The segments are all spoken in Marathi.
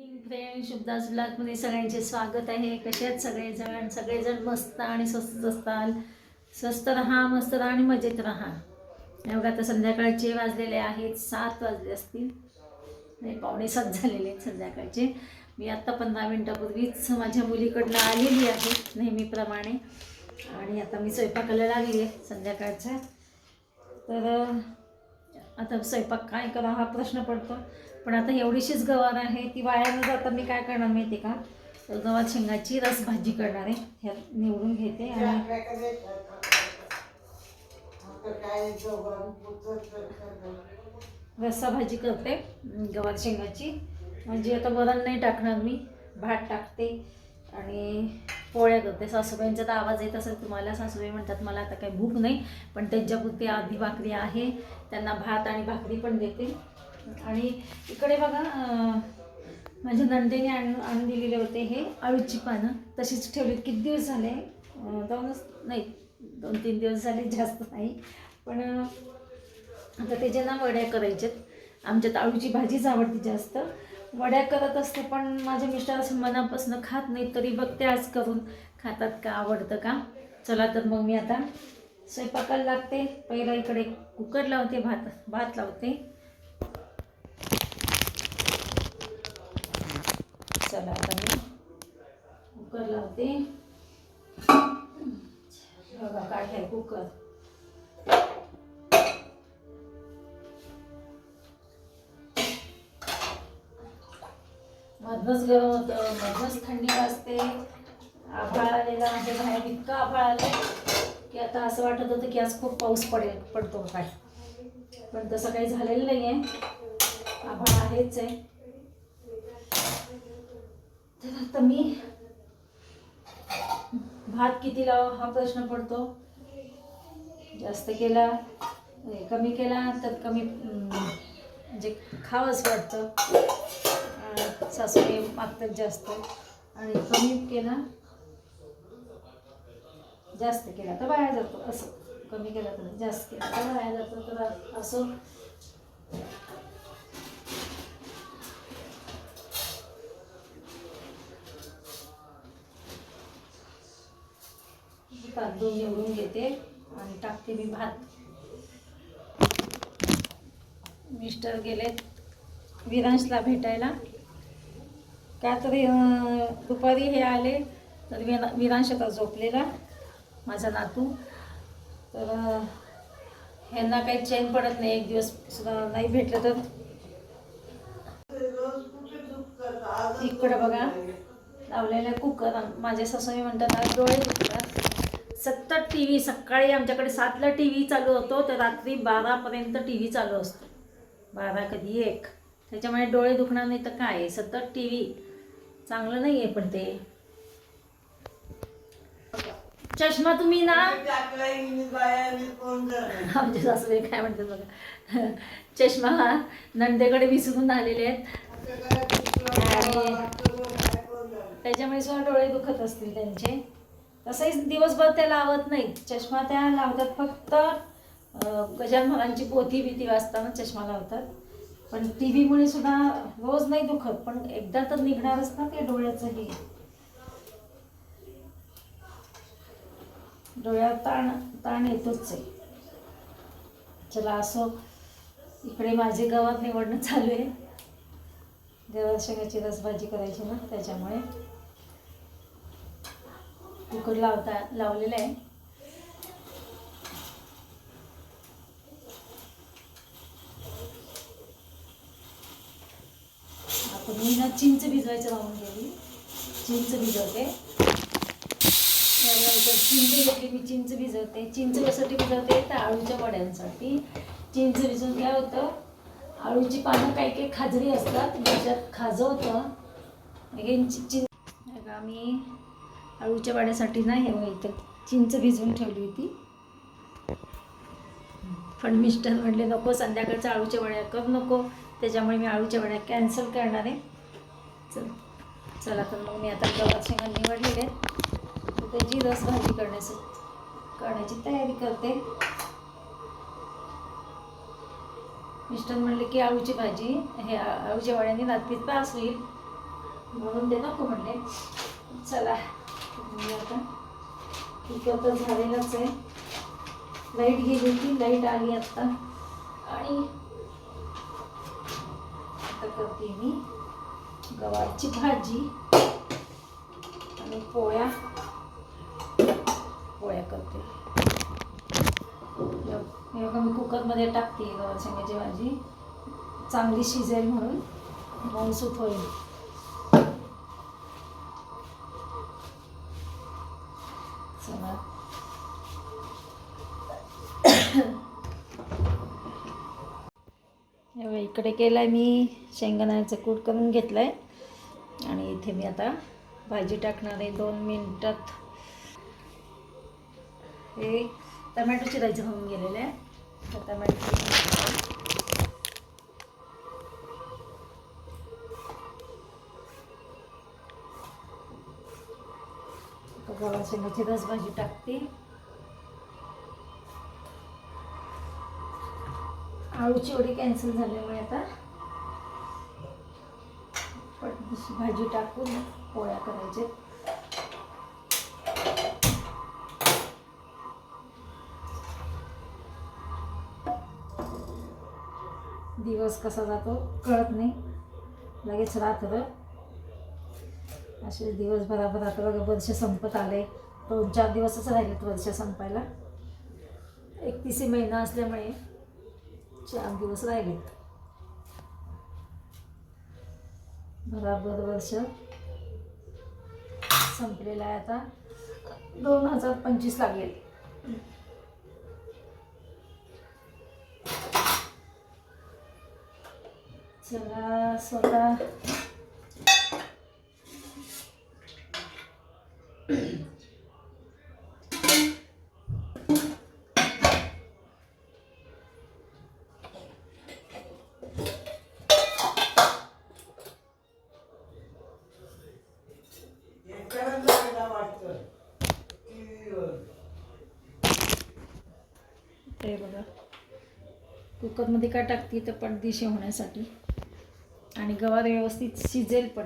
इव्हनिंग फ्रेंड शुभदास ब्लॉगमध्ये सगळ्यांचे स्वागत आहे. कसे आहेत सगळेजण? सगळेजण मस्त आणि स्वस्त असताल स्वस्त राहा मस्त राहा आणि मजेत राहा. एवढं आता संध्याकाळचे वाजलेले आहेत. सात वाजले असतील. नाही पावणे सात झालेले आहेत संध्याकाळचे. मी आत्ता पंधरा मिनटापूर्वीच माझ्या मुलीकडनं आलेली आहे नेहमीप्रमाणे. आणि आता मी स्वयंपाकाला लागली आहे संध्याकाळच्या. तर आता स्वयंपाक काय करा हा प्रश्न पडतो. पण आता एवढीशीच गवार आहे ती वाया न जाता मी काय करणार माहिती आहे का? तर गवार शेंगाची रस भाजी करणार आहे. ह्यात निवडून घेते आणि रस्सा भाजी करते गवार शेंगाची. म्हणजे आता वरण नाही टाकणार मी भात टाकते आणि पोळ्या करते. सासूबाईंचा तर आवाज येत असेल तुम्हाला सासूबाई म्हणतात मला आता काही भूक नाही पण त्यांच्यापुरती आधी भाकरी आहे त्यांना भात आणि भाकरी पण देते. आणि इकडे बघा माझ्या नंदेने आणून आणून दिलेले होते हे अळूची पानं. तशीच ठेवली किती दिवस झाले? दोनच नाही दोन तीन दिवस झाले जास्त नाही. पण आता त्याच्या ना वड्या करायच्यात आमच्यात आळूची भाजीच आवडते जास्त. वड्या करत असते पण माझे मिस्टर असं मनापासून खात नाही तरी बघते आज करून खातात का आवडतं का? चला तर मग मी आता स्वयंपाकाला लागते. पहिला इकडे कुकर लावते भात भात लावते चला आता मी कुकर लावते. बघा काय कुकर. मधनच गरम होतं मधनच थंडी वाजते. आभाळ आलेला म्हणजे बाहेर इतका आभाळ आला की आता असं वाटत होतं की आज खूप पाऊस पडेल पडतो काय पण तसं काही झालेलं नाही आहे आभाळ आहेच आहे. तर आता मी भात किती लावा हा प्रश्न पडतो. जास्त केला कमी केला तर कमी म्हणजे खावंच वाटतं. सासरे मागतात जास्त. आणि कमी केला जास्त केला तर वाया जातो. असं कमी केला तर जास्त केला तर वाया जातो. तर असं तांदूळ निवडून घेते आणि टाकते मी भात. मिस्टर गेलेत विरांशला भेटायला. का तरी दुपारी हे आले तर विरा विरांश आता झोपलेला माझा नातू. तर ह्यांना काही चैन पडत नाही एक दिवस सुद्धा नाही भेटलं तर. इकडं बघा लावलेला कुकर माझे सासूमी म्हणतात आज डोळे दुखतात. सतत टी व्ही सकाळी आमच्याकडे सातला टी व्ही चालू होतो तर रात्री बारापर्यंत टी व्ही चालू असतो. बारा कधी एक. त्याच्यामुळे डोळे दुखणार नाही तर काय? सतत टी व्ही चांगलं नाही आहे पण ते. चष्मा तुम्ही ना? आमच्या सासूबाई काय म्हणतात बघा? चष्मा हा नंदेकडे विसरून आलेले आहेत. आणि त्याच्यामुळे सुद्धा डोळे दुखत असतील त्यांचे. तसंही दिवसभर त्या लावत नाहीत. चष्मा त्या लावतात फक्त गजान गजाननाची पोथी भीती वाचताना चष्मा लावतात. पण टी व्हीमुळे सुद्धा रोज नाही दुखत पण एकदा तर निघणारच ना ते डोळ्याचं हे. डोळ्यात ताण ताण येतोच आहे. चला असो इकडे माझे गवत निवडणं चालू आहे. गवत शेंगाची रसभाजी करायची ना त्याच्यामुळे. कुकर लावता लावलेलं आहे. आपण मी ना चिंच भिजवायचं राहून गेली चिंच भिजवते. त्यानंतर चिंच घेतली मी चिंच भिजवते. चिंच कशासाठी भिजवते? तर आळूच्या वड्यांसाठी. चिंच भिजवून काय होतं? आळूची पानं काही काही खाजरी असतात त्याच्यात खाजवतं हे चिंच आम्ही आळूच्या वाड्यासाठी ना हे इथं चिंच भिजवून ठेवली होती. पण मिस्टर म्हणले नको संध्याकाळचं आळूच्या वड्या कर नको. त्याच्यामुळे मी आळूच्या वड्या कॅन्सल करणार आहे. चल चला तर मग मी आता गव्हात शेंगा निवडलेले आहेत त्याची रस भाजी करण्यास करण्याची तयारी करते. मिस्टर म्हणले की आळूची भाजी हे आळूच्या वड्यांनी रात्री त्रास होईल म्हणून ते नको म्हणले. चला. म्हणजे आता कुकर तर झालेलाच आहे. लाइट गेली होती लाइट आली आत्ता आणि आता करते मी गवारची भाजी आणि पोळ्या. पोळ्या करते. हे मी कुकरमध्ये टाकते गवार शेंगाची भाजी. चांगली शिजेल म्हणून. मऊसूत होईल. इकडे केलं आहे मी शेंगदाण्याचं कूट करून घेतलं आहे आणि इथे मी आता भाजी टाकणार आहे दोन मिनटात. हे टमॅटो चिरायचं होऊन गेलेलं आहे. टमॅटो गव्हा शेंगाची रसभाजी टाकते. आळूची चिवडी कॅन्सल झाल्यामुळे आता पटदिशी भाजी टाकून पोळ्या करायचे दिवस कसा जातो कळत नाही. लगेच रात्र. असे दिवस बराबर आता बघा वर्ष संपत आले दोन चार दिवसच राहिलेत वर्ष संपायला. एकतीस महिना असल्यामुळे चार दिवस राहिलेत बराबर वर्ष संपलेलं आहे आता. दोन हजार पंचवीस लागेल. चला स्वतः कुकरमध्ये काय टाकते तर पडदिशी होण्यासाठी. आणि गवार व्यवस्थित शिजेल पण.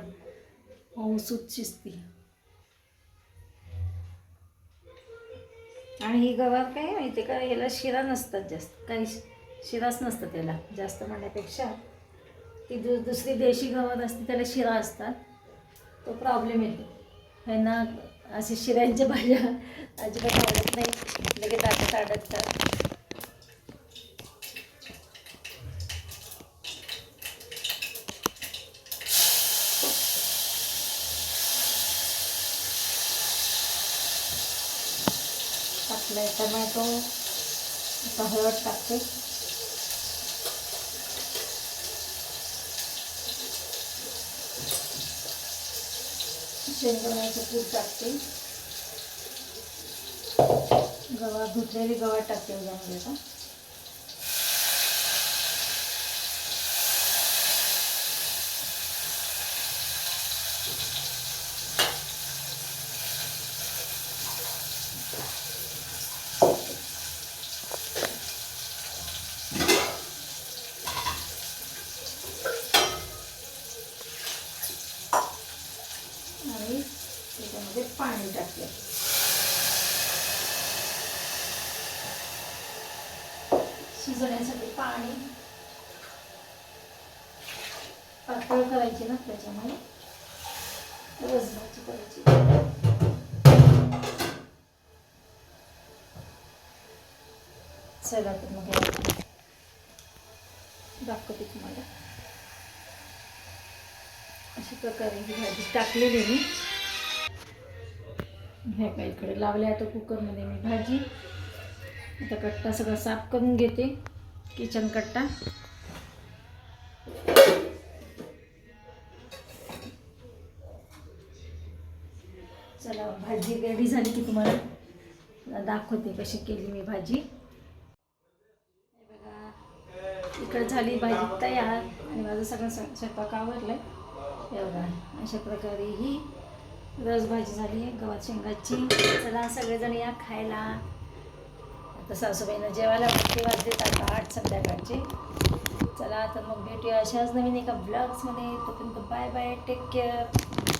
मऊसूत शिजते. आणि ही गवार काय माहिती का? याला शिरा नसतात जास्त. काही शि- शिराच नसतं त्याला. जास्त म्हणण्यापेक्षा ती दु दुसरी देशी गवार असते त्याला शिरा असतात. तो प्रॉब्लेम येतो. ह्यांना असे शिऱ्यांच्या भाज्या अजिबात आवडत नाही. लगेच दातात अडकतात टाकलाय टमॅटो आता हळद टाकते. शेंगदाण्याचं कूट टाकते. गव्हा धुतलेली गव्हा टाकते यामध्ये आता आणि त्याच्यामध्ये पाणी टाकते शिजण्यासाठी पाणी पातळ करायची ना त्याच्यामुळे रसभाजी करायची. चला तर मग दाखवते तुम्हाला. अशा प्रकारे ही भाजी टाकलेली मी. ह्या काय इकडे लावल्या आता कुकरमध्ये मी भाजी. आता कट्टा सगळा साफ करून घेते किचन कट्टा. चला भाजी रेडी झाली की तुम्हाला दाखवते कशी केली मी भाजी. बघा इकडे झाली भाजी तयार. आणि माझं सगळं स्वयंपाक आवडलं एवढा अशा प्रकारे ही रसभाजी झाली आहे गव्हात शेंगाची. चला सगळेजण या खायला. आता सासूबाईनं जेवायला किती वाजले आता आठ संध्याकाळचे. चला तर मग भेटूया अशाच नवीन एका ब्लॉग्समध्ये तोपर्यंत बाय बाय टेक केअर